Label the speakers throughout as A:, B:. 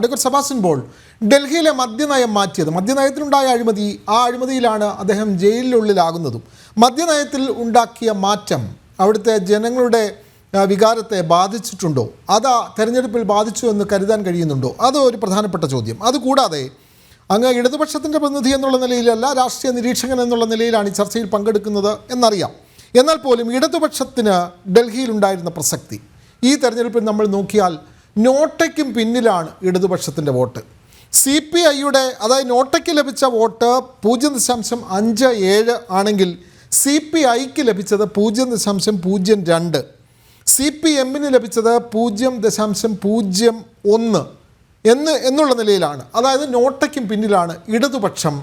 A: Advocate Sebastian ball ഡൽഹിയിലെ മദ്യനയം മാറ്റിയത്. മദ്യനയത്തിലുണ്ടായ അഴിമതി ആ അഴിമതിയിലാണ് അദ്ദേഹം ജയിലിനുള്ളിലാകുന്നതും. മദ്യനയത്തിൽ ഉണ്ടാക്കിയ മാറ്റം അവിടുത്തെ ജനങ്ങളുടെ വികാരത്തെ ബാധിച്ചിട്ടുണ്ടോ? അത് തെരഞ്ഞെടുപ്പിൽ ബാധിച്ചു എന്ന് കരുതാൻ കഴിയുന്നുണ്ടോ? അത് ഒരു പ്രധാനപ്പെട്ട ചോദ്യം. അതുകൂടാതെ അങ്ങ് ഇടതുപക്ഷത്തിന്റെ പ്രതിനിധി എന്നുള്ള നിലയിലല്ല രാഷ്ട്രീയ നിരീക്ഷകൻ എന്നുള്ള നിലയിലാണ് ഈ ചർച്ചയിൽ പങ്കെടുക്കുന്നത് എന്നറിയാം. എന്നാൽ പോലും ഇടതുപക്ഷത്തിന് ഡൽഹിയിലുണ്ടായിരുന്ന പ്രസക്തി. ഈ തെരഞ്ഞെടുപ്പിൽ നമ്മൾ നോക്കിയാൽ നോട്ടയ്ക്കും പിന്നിലാണ് ഇടതുപക്ഷത്തിന്റെ വോട്ട്. സി പി ഐയുടെ അതായത് നോട്ടയ്ക്ക് ലഭിച്ച വോട്ട് പൂജ്യം ദശാംശം അഞ്ച് ഏഴ് ആണെങ്കിൽ സി പി ഐക്ക് ലഭിച്ചത് പൂജ്യം ദശാംശം പൂജ്യം രണ്ട്. സി പി എമ്മിന് ലഭിച്ചത് പൂജ്യം ദശാംശം പൂജ്യം ഒന്ന് എന്ന് എന്നുള്ള നിലയിലാണ്. അതായത് നോട്ടയ്ക്കും പിന്നിലാണ് ഇടതുപക്ഷം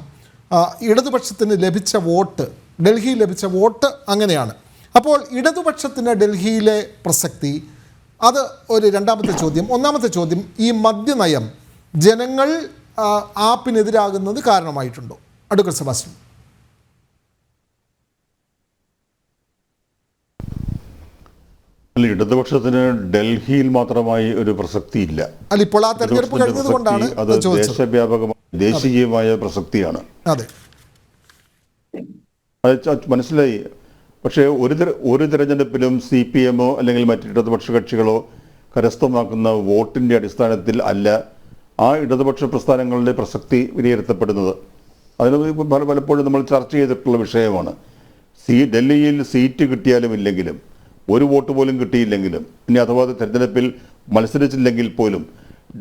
A: ഇടതുപക്ഷത്തിന് ലഭിച്ച വോട്ട് ഡൽഹിയിൽ ലഭിച്ച വോട്ട് അങ്ങനെയാണ്. അപ്പോൾ ഇടതുപക്ഷത്തിന് ഡൽഹിയിലെ പ്രസക്തി അത് ഒരു രണ്ടാമത്തെ ചോദ്യം. ഒന്നാമത്തെ ചോദ്യം ഈ മദ്യനയം ജനങ്ങൾ ആപ്പിനെതിരാകുന്നത് കാരണമായിട്ടുണ്ടോ? അടുക്കൽ സെബാസ്റ്റ്യൻ.
B: അല്ല ഇടതുപക്ഷത്തിന് ഡൽഹിയിൽ മാത്രമായി ഒരു പ്രസക്തി ഇല്ല
A: അല്ല ഇപ്പോൾ ആ തെരഞ്ഞെടുപ്പ്
B: അത് ദേശവ്യാപകമായി ദേശീയമായ പ്രസക്തിയാണ്.
A: അത്.
B: മനസ്സിലായി? പക്ഷേ ഒരു ഒരു തിരഞ്ഞെടുപ്പിലും സി പി എമ്മോ അല്ലെങ്കിൽ മറ്റ് ഇടതുപക്ഷ കക്ഷികളോ കരസ്ഥമാക്കുന്ന വോട്ടിന്റെ അടിസ്ഥാനത്തിൽ അല്ല ആ ഇടതുപക്ഷ പ്രസ്ഥാനങ്ങളുടെ പ്രസക്തി വിലയിരുത്തപ്പെടുന്നത്. അതിന് പല പലപ്പോഴും നമ്മൾ ചർച്ച ചെയ്തിട്ടുള്ള വിഷയമാണ്. സി ഡൽഹിയിൽ സീറ്റ് കിട്ടിയാലും ഇല്ലെങ്കിലും ഒരു വോട്ട് പോലും കിട്ടിയില്ലെങ്കിലും ഇനി അഥവാ തെരഞ്ഞെടുപ്പിൽ മത്സരിച്ചില്ലെങ്കിൽ പോലും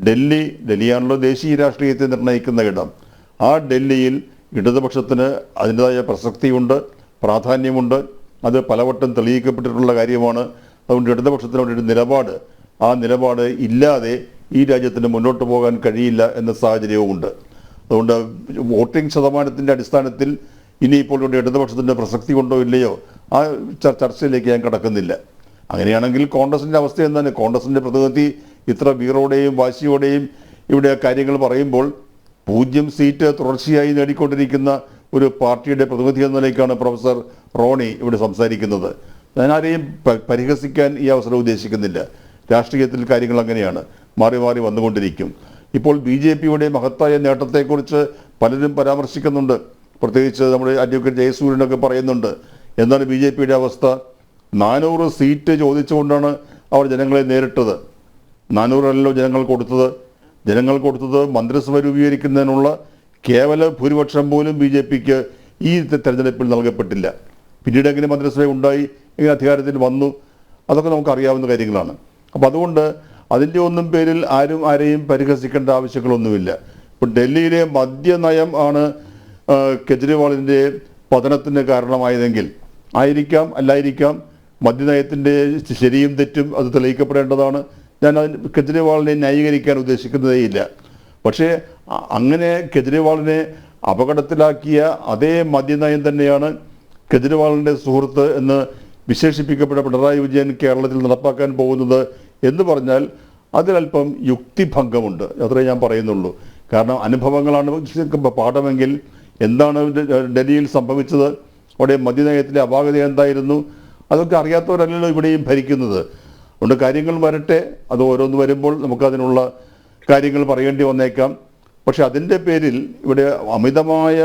B: ഡൽഹി ഡൽഹിയാണല്ലോ ദേശീയ രാഷ്ട്രീയത്തെ നിർണയിക്കുന്ന ഇടം. ആ ഡൽഹിയിൽ ഇടതുപക്ഷത്തിന് അതിന്റെതായ പ്രസക്തിയുണ്ട് പ്രാധാന്യമുണ്ട് അത് പലവട്ടം തെളിയിക്കപ്പെട്ടിട്ടുള്ള കാര്യമാണ്. അതുകൊണ്ട് ഇടതുപക്ഷത്തിനോട് ഒരു നിലപാട്. ആ നിലപാട് ഇല്ലാതെ ഈ രാജ്യത്തിന് മുന്നോട്ട് പോകാൻ കഴിയില്ല എന്ന സാഹചര്യവുമുണ്ട് അതുകൊണ്ട് വോട്ടിംഗ് ശതമാനത്തിന്റെ അടിസ്ഥാനത്തിൽ ഇനിയിപ്പോൾ ഇവിടെ ഇടതുപക്ഷത്തിന്റെ പ്രസക്തി കൊണ്ടോ ഇല്ലയോ ആ ചർച്ചയിലേക്ക് ഞാൻ കടക്കുന്നില്ല. അങ്ങനെയാണെങ്കിൽ കോൺഗ്രസിന്റെ അവസ്ഥ എന്താണ്? കോൺഗ്രസിന്റെ പ്രതിനിധി ഇത്ര വീറോടെയും വാശിയോടെയും ഇവിടെ കാര്യങ്ങൾ പറയുമ്പോൾ പൂജ്യം സീറ്റ് തുടർച്ചയായി നേടിക്കൊണ്ടിരിക്കുന്ന ഒരു പാർട്ടിയുടെ പ്രതിനിധി എന്ന നിലയ്ക്കാണ് പ്രൊഫസർ റോണി ഇവിടെ സംസാരിക്കുന്നത്. ഞാനാരെയും പരിഹസിക്കാൻ ഈ അവസരം ഉദ്ദേശിക്കുന്നില്ല. രാഷ്ട്രീയത്തിൽ കാര്യങ്ങൾ അങ്ങനെയാണ്. മാറി മാറി വന്നുകൊണ്ടിരിക്കും. ഇപ്പോൾ ബി ജെ പിയുടെ മഹത്തായ നേട്ടത്തെക്കുറിച്ച് പലരും പരാമർശിക്കുന്നുണ്ട്. പ്രത്യേകിച്ച് നമ്മുടെ അഡ്വക്കേറ്റ് ജയസൂര്യനൊക്കെ പറയുന്നുണ്ട്. എന്താണ് ബി ജെ പിയുടെ അവസ്ഥ? നാനൂറ് സീറ്റ് ചോദിച്ചുകൊണ്ടാണ് അവർ ജനങ്ങളെ നേരിട്ടത്. നാനൂറല്ലോ ജനങ്ങൾ കൊടുത്തത്. ജനങ്ങൾ കൊടുത്തത് മന്ത്രിസഭ രൂപീകരിക്കുന്നതിനുള്ള കേവല ഭൂരിപക്ഷം പോലും ബി ജെ പിക്ക് ഈ തെരഞ്ഞെടുപ്പിൽ നൽകപ്പെട്ടില്ല. പിന്നീട് എങ്ങനെ മന്ത്രിസഭ ഉണ്ടായി എങ്ങനെ അധികാരത്തിൽ വന്നു അതൊക്കെ നമുക്ക് അറിയാവുന്ന കാര്യങ്ങളാണ്. അപ്പം അതുകൊണ്ട് അതിന്റെ ഒന്നും പേരിൽ ആരും ആരെയും പരിഹസിക്കേണ്ട ആവശ്യങ്ങളൊന്നുമില്ല. ഇപ്പം ഡൽഹിയിലെ മദ്യനയം ആണ് കെജ്രിവാളിന്റെ പതനത്തിന് കാരണമായതെങ്കിൽ ആയിരിക്കാം അല്ലായിരിക്കാം മദ്യനയത്തിന്റെ ശരിയും തെറ്റും അത് തെളിയിക്കപ്പെടേണ്ടതാണ്. ഞാൻ അതിന് കെജ്രിവാളിനെ ന്യായീകരിക്കാൻ ഉദ്ദേശിക്കുന്നതേയില്ല. പക്ഷേ അങ്ങനെ കെജ്രിവാളിനെ അപകടത്തിലാക്കിയ അതേ മദ്യനയം തന്നെയാണ് കെജ്രിവാളിന്റെ സുഹൃത്ത് എന്ന് വിശേഷിപ്പിക്കപ്പെട്ട പിണറായി വിജയൻ കേരളത്തിൽ നടപ്പാക്കാൻ പോകുന്നത് എന്ന് പറഞ്ഞാൽ അതിലല്പം യുക്തിഭംഗമുണ്ട്. അത്രേ ഞാൻ പറയുന്നുള്ളൂ. കാരണം അനുഭവങ്ങളാണ് പാഠമെങ്കിൽ എന്താണ് ഡൽഹിയിൽ സംഭവിച്ചത്? അവിടെ മദ്യനയത്തിലെ അപാകത എന്തായിരുന്നു? അതൊക്കെ അറിയാത്തവരല്ലല്ലോ ഇവിടെയും ഭരിക്കുന്നത്. അതുകൊണ്ട് കാര്യങ്ങൾ വരട്ടെ. അത് ഓരോന്ന് വരുമ്പോൾ നമുക്കതിനുള്ള കാര്യങ്ങൾ പറയേണ്ടി വന്നേക്കാം. പക്ഷെ അതിന്റെ പേരിൽ ഇവിടെ അമിതമായ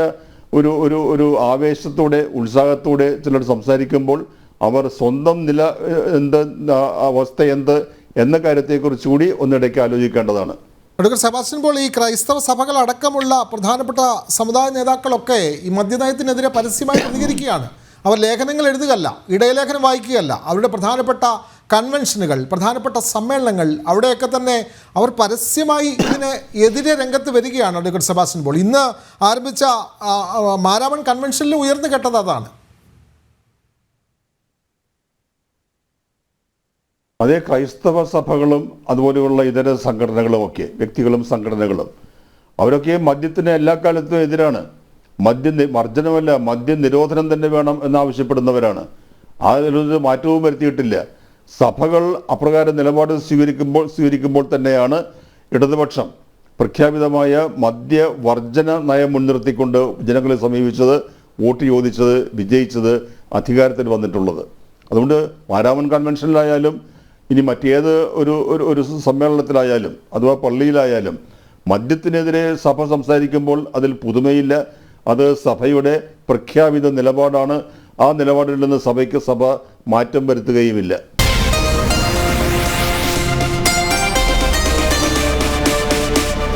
B: ഒരു ഒരു ഒരു ആവേശത്തോടെ ഉത്സാഹത്തോടെ ചിലർ സംസാരിക്കുമ്പോൾ അവർ സ്വന്തം നില എന്ത് അവസ്ഥ എന്ത് എന്ന കാര്യത്തെക്കുറിച്ച് കൂടി ഒന്നിടയ്ക്ക് ആലോചിക്കേണ്ടതാണ്.
A: ഡോക്ടർ സെബാസ്റ്റ്യൻ പോൾ ഈ ക്രൈസ്തവ സഭകൾ അടക്കമുള്ള പ്രധാനപ്പെട്ട സമുദായ നേതാക്കളൊക്കെ ഈ മദ്യനയത്തിനെതിരെ പരസ്യമായി പ്രതികരിക്കുകയാണ്. അവർ ലേഖനങ്ങൾ എഴുതുകയല്ല ഇടയലേഖനം വായിക്കുകയല്ല. അവരുടെ പ്രധാനപ്പെട്ട കൺവെൻഷനുകൾ പ്രധാനപ്പെട്ട സമ്മേളനങ്ങൾ അവിടെയൊക്കെ തന്നെ അവർ പരസ്യമായി ഇതിന് എതിരെ രംഗത്ത് വരികയാണ് അഡ്വക്കേറ്റ് സെബാസ്റ്റ്യൻ പോൾ. ഇന്ന് ആരംഭിച്ച ആ, ആ, മാരാമൺ കൺവെൻഷനിൽ ഉയർന്നു കേട്ടത് അതാണ്.
B: അതേ ക്രൈസ്തവ സഭകളും അതുപോലെയുള്ള ഇതര സംഘടനകളും ഒക്കെ വ്യക്തികളും സംഘടനകളും അവരൊക്കെ മദ്യത്തിന് എല്ലാ കാലത്തും എതിരാണ്. മദ്യ മർജനമല്ല മദ്യ നിരോധനം തന്നെ വേണം എന്നാവശ്യപ്പെടുന്നവരാണ് അതിലൊരു മാറ്റവും വരുത്തിയിട്ടില്ല. സഭകൾ അപ്രകാരം നിലപാട് സ്വീകരിക്കുമ്പോൾ സ്വീകരിക്കുമ്പോൾ തന്നെയാണ് ഇടതുപക്ഷം പ്രഖ്യാപിതമായ മദ്യവർജന നയം മുൻനിർത്തിക്കൊണ്ട് ജനങ്ങളെ സമീപിച്ചത് വോട്ട് ചോദിച്ചത് വിജയിച്ചത് അധികാരത്തിൽ വന്നിട്ടുള്ളത്. അതുകൊണ്ട് വാരാമൻ കൺവെൻഷനിലായാലും ഇനി മറ്റേത് ഒരു ഒരു സമ്മേളനത്തിലായാലും അഥവാ പള്ളിയിലായാലും മദ്യത്തിനെതിരെ സഭ സംസാരിക്കുമ്പോൾ അതിൽ പുതുമയില്ല. അത് സഭയുടെ പ്രഖ്യാപിത നിലപാടാണ്. ആ നിലപാടിൽ നിന്ന് സഭയ്ക്ക് സഭ മാറ്റം വരുത്തുകയുമില്ല.